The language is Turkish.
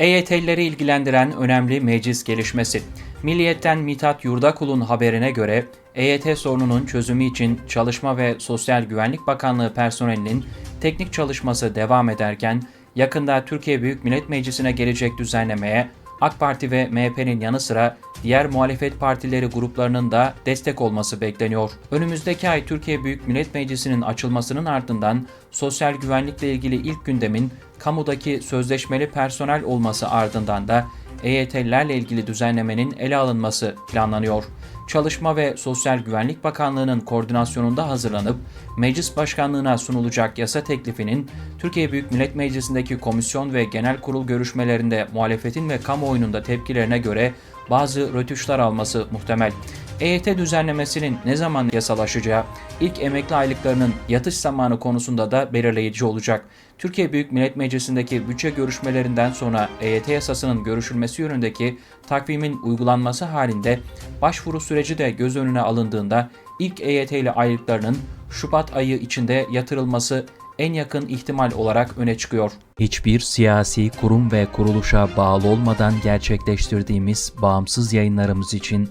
EYT'lileri ilgilendiren önemli meclis gelişmesi. Milliyetten Mithat Yurdakul'un haberine göre EYT sorununun çözümü için Çalışma ve Sosyal Güvenlik Bakanlığı personelinin teknik çalışması devam ederken yakında Türkiye Büyük Millet Meclisi'ne gelecek düzenlemeye AK Parti ve MHP'nin yanı sıra diğer muhalefet partileri gruplarının da destek olması bekleniyor. Önümüzdeki ay Türkiye Büyük Millet Meclisi'nin açılmasının ardından sosyal güvenlikle ilgili ilk gündemin kamudaki sözleşmeli personel olması ardından da EYT'lilerle ilgili düzenlemenin ele alınması planlanıyor. Çalışma ve Sosyal Güvenlik Bakanlığı'nın koordinasyonunda hazırlanıp Meclis Başkanlığı'na sunulacak yasa teklifinin Türkiye Büyük Millet Meclisi'ndeki komisyon ve genel kurul görüşmelerinde muhalefetin ve kamuoyunun da tepkilerine göre bazı rötuşlar alması muhtemel. EYT düzenlemesinin ne zaman yasalaşacağı, ilk emekli aylıklarının yatış zamanı konusunda da belirleyici olacak. Türkiye Büyük Millet Meclisi'ndeki bütçe görüşmelerinden sonra EYT yasasının görüşülmesi yönündeki takvimin uygulanması halinde başvuru süreci de göz önüne alındığında ilk EYT'li aylıklarının Şubat ayı içinde yatırılması en yakın ihtimal olarak öne çıkıyor. Hiçbir siyasi kurum ve kuruluşa bağlı olmadan gerçekleştirdiğimiz bağımsız yayınlarımız için